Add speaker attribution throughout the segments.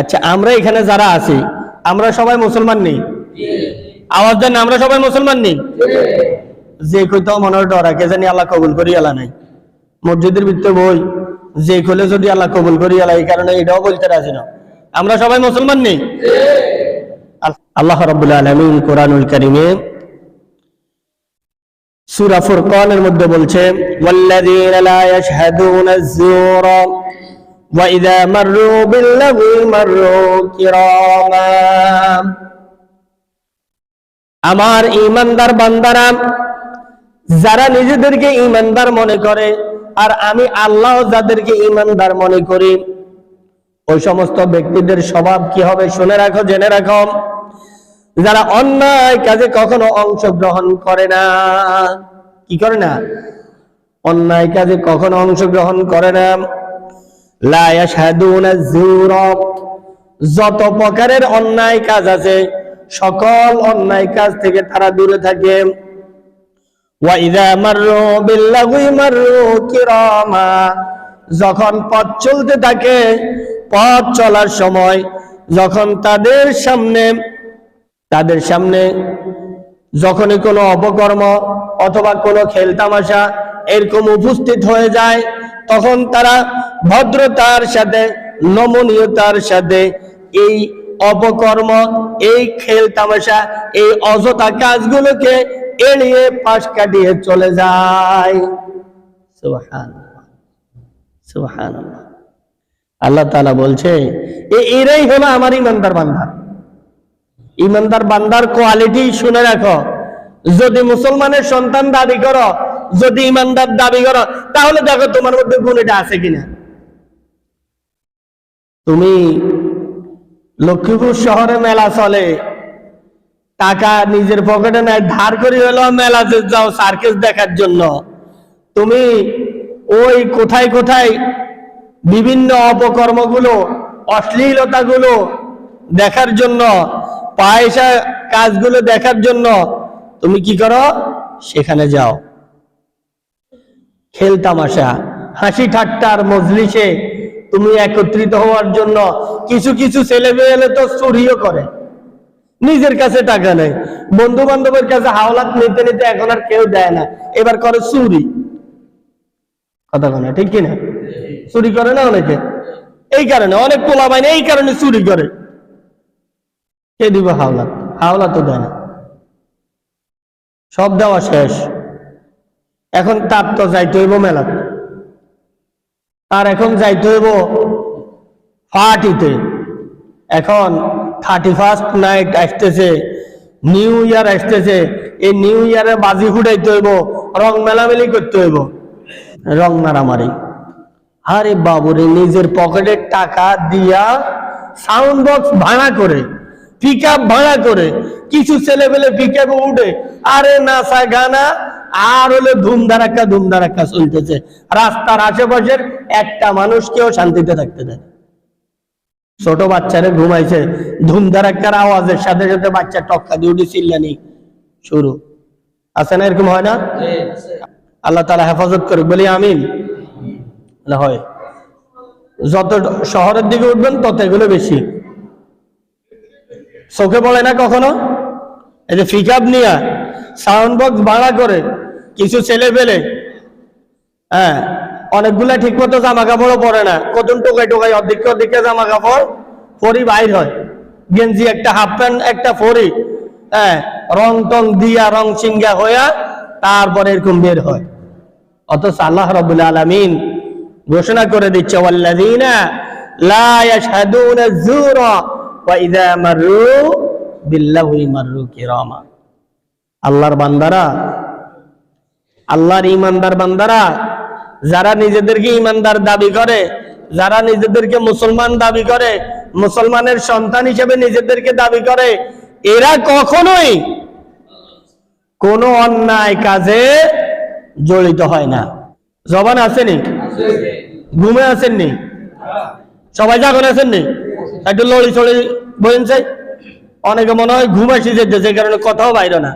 Speaker 1: আচ্ছা আমরা এখানে যারা আছি, আমরা সবাই মুসলমান নেই? আওয়াজ দেন, আমরা সবাই মুসলমান নেই? যে কইতো মনে হয় ডরা কে জানি আল্লাহ কবুল করি আলা নাই। মসজিদের ভিতরে বই, যে কইলে যদি আল্লাহ কবুল করি আলা এই কারণে এটাও বলতে রাজি না। আমরা সবাই মুসলমান নেই? আল্লাহ রাব্বুল আলামিন কোরআনুল কারীমে সূরা ফুরকানের মধ্যে বলছে, ওয়াল্লাযীনা লা ইয়াশহাদুনা আয-যুর ইযা মাররু বিল-লাগwi মাররু কিরামা আমার ইমানদার বান্দারা, যারা নিজেদেরকে ইমানদার মনে করে, আর আমি আল্লাহ যাদেরকে ইমানদার মনে করি, ওই সমস্ত ব্যক্তিদের স্বভাব কি হবে শুনে রাখো, জেনে রাখো। যারা অন্যায় কাজে কখনো অংশগ্রহণ করে না। কি করে না? অন্যায় কাজে কখনো অংশগ্রহণ করে না। যত প্রকারের অন্যায় কাজ আছে, সকল অন্যায় কাজ থেকে তারা দূরে থাকে। যখন পথ চলতে থাকে, পথ চলার সময় যখন তাদের সামনে তাদের সামনে যখনই কোনো অপকর্ম অথবা কোনো খেলতামাশা এরকম উপস্থিত হয়ে যায় তখন তারা ভদ্রতার সাথে, নমনীয়তার সাথে এই অপকর্ম, এই খেল তামাশা, এই অযথা কাজগুলোকে এড়িয়ে পাশ কাটিয়ে চলে যায়। আল্লাহ তাআলা বলছে এরাই হলো আমার ইমানদার বান্দা। ইমানদার বান্দার কোয়ালিটি শুনে রাখো। যদি মুসলমানের সন্তান দাবি করো যদি ইমানদার দাবি করো, তাহলে দেখো তোমার মধ্যে গুণ এটা আছে কিনা। তুমি লক্ষ্মীপুর শহরে মেলা চলে, টাকা নিজের পকেটে নেয়, ধার করে হলো মেলাতে যাও সার্কেস দেখার জন্য। তুমি ওই কোথায় কোথায় বিভিন্ন অপকর্মগুলো, অশ্লীলতাগুলো দেখার জন্য, পায়সা কাজগুলো দেখার জন্য, তুমি কি করো? সেখানে যাও। খেল তামাশা। হাসি ঠাট্টার মজলিসে তুমি একত্রিত হওয়ার জন্য কিছু কিছু ছেলে মেয়ে তো চুরিও করে। নিজের কাছে টাকা নেই। বন্ধু বান্ধবের কাছে হাওলাত নিতে নিতে এখন আর কেউ দেয় না। এবার করে চুরি। কথা বলে ঠিক কিনা? চুরি করে না অনেকে? এই কারণে, অনেক পোলা বাইনে এই কারণে চুরি করে। কে দিব হাওলাত? হাওলাত তো দেয় না। সব দেওয়া শেষ। এখন তার তো যাইতে হইব মেলাতে। আর এখন যাইতে হইব পার্টিতে। এখন থার্টি ফার্স্ট নাইট আসতেছে নিউ ইয়ার আসতেছে, এই নিউ ইয়ারে বাজি ফুটাইতে হইব, রং মেলামেলি করতে হইব। রং মারামারি। আরে বাবুরে, নিজের পকেটের টাকা দিয়া সাউন্ড বক্স ভাড়া করে পিক ভাড়া করে। কিছু ছেলে পেলে পিক উঠে, আরে নাচা গানা। আর হলে ধুমধারাক্কা ধুমধারাক্কা চলতেছে। রাস্তার আশেপাশের একটা মানুষকেও শান্তিতে থাকতে দেয়। ছোট বাচ্চারে ঘুমাইছে, ধুমধারাক্কার আওয়াজের সাথে সাথে বাচ্চা টক্কা দিয়ে উঠে চিল্লানি শুরু। আছে না এরকম হয় না? আল্লাহ তালা হেফাজত করে বলি আমিন। হয়। যত শহরের দিকে উঠবেন, তত এগুলো বেশি। চোখে পড়ে না কখনো? এই যে ফিকাপ নিয়া সাউন্ড বক্স ভাড়া করে কিছু ছেলে পেলে হ্যাঁ অনেকগুলা ঠিক মতো জামা কাপড়ও পরে না। কত টোকাই টোকাই অর্ধেক অর্ধেক জামা কাপড় পরি বাইর হয়। গেঞ্জি একটা হাফ প্যান্ট একটা পরি হ্যাঁ রং টং দিয়া, রং সিঙ্গা হইয়া তারপরে এরকম বের হয়। অথচ আল্লাহ রবুল আলমিন ঘোষণা করে দিচ্ছে লা ইয়াশহাদুনা কিরামা। আল্লাহর বান্দারা আল্লাহর ইমানদার বান্দারা যারা নিজেদেরকে ইমানদার দাবি করে যারা নিজেদেরকে মুসলমান দাবি করে মুসলমানের সন্তান হিসেবে নিজেদেরকে দাবি করে এরা কখনোই কোনো অন্যায় কাজে জড়িত হয় না। জবান আসেনি? ঘুমে আসেননি? সবাই জাগন আসেননি? একটু লড়ি চড়ি চাই অনেকে মনে হয় ঘুম আসি যেতে, যে কারণে কথাও বাইরে না।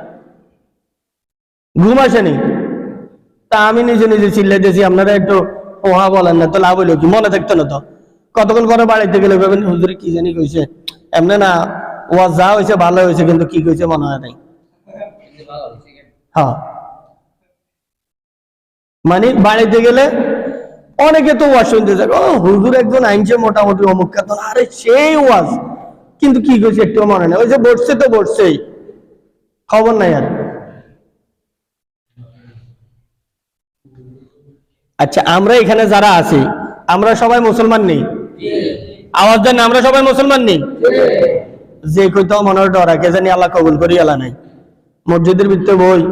Speaker 1: ঘুম আসেনি। তা আমি নিজে নিজে চিল্লাইতেছি, আপনারা একটু ওহা বলেন না, তো লাভ হইল কি? মনে থাকতো না তো। কতক্ষণ পরে বাড়িতে গেলে ভাবেন, হুজুরে কি জানি কইছে? এমনি না, ওয়া যা হয়েছে ভালো হয়েছে কিন্তু কি কইছে মনে হয় নাই। হ্যাঁ। মানে বাড়িতে গেলে অনেকে তো ওয়াজ শুনতে থাকে, ও, হুজুর একজন আইনছে মোটামুটি অমুক কাতন আরে সেই ওয়াজ। কিন্তু কি কইছে একটু মনে নেই। ওই যে বসছে তো বসছেই। খবর নাই আর। আচ্ছা আমরা এখানে যারা আছি, আমরা সবাই মুসলমান নেই? আওয়াজ দেন, আমরা সবাই মুসলমান নেই? যে কইতো মনে হয় ডরা কে জানি আল্লাহ কবুল করি আলা নাই। মসজিদের ভিতরে বই,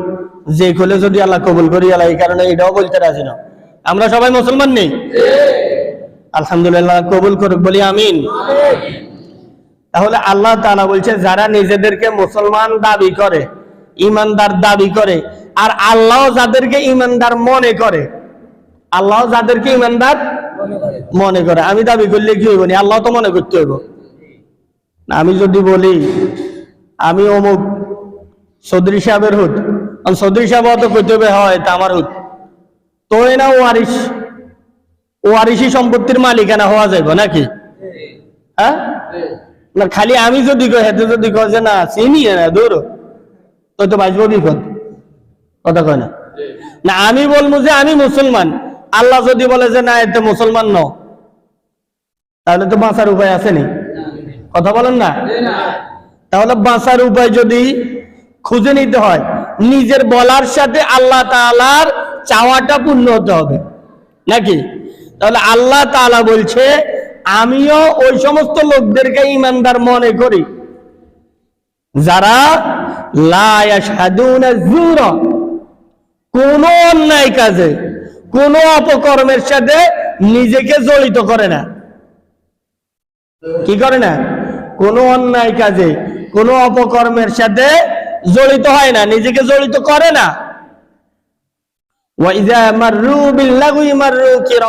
Speaker 1: যে কইলে যদি আল্লাহ কবুল করি আলা এই কারণে এটাও বলতে রাজি না। আমরা সবাই মুসলমান নেই। আলহামদুলিল্লাহ কবুল করুক, বলি আমিন। তাহলে আল্লাহ তাআলা বলছে, যারা নিজেদেরকে মুসলমান দাবি করে, ইমানদার দাবি করে, আর আল্লাহ যাদেরকে ইমানদার মনে করে, আল্লাহ যাদেরকে ইমানদার মনে করে, আমি দাবি করলে কি হইব? আল্লাহ তো মনে করতে হইব। আমি যদি বলি, আমি অমুক চৌধুরী সাহেবের হুদ চৌধুরী সাহেব তো করতে হবে হয়, তা আমার হুদ তো না ওয়ারিস ওয়ারিসি সম্পত্তির মালিকানা হওয়া যাইব নাকি? হ্যাঁ? না, খালি আমি যদি কই, হেতে যদি কয় যে না, চিনি দূর। তো তো বাঁচবো বিপদ। কথা কয় না? না, আমি বলব যে আমি মুসলমান। আল্লাহ যদি বলে যে না, এতে মুসলমান ন তাহলে তো বাঁচার উপায় আছে নি? কথা বলেন না? তাহলে বাঁচার উপায় যদি খুঁজে নিতে হয়, নিজের বলার সাথে আল্লাহ তাআলার চাওয়াটা পূর্ণ হতে হবে। নাকি? তাহলে আল্লাহ তাআলা বলছে, আমিও ওই সমস্ত লোকদেরকে ইমানদার মনে করি। যুরা, কোন অন্যায় কাজে, কোন অপকর্মের সাথে নিজেকে জড়িত করে না। কি করে না? কোন অন্যায় কাজে, কোন অপকর্মের সাথে জড়িত হয় না, নিজেকে জড়িত করে না। وإذا مروا باللغو مروا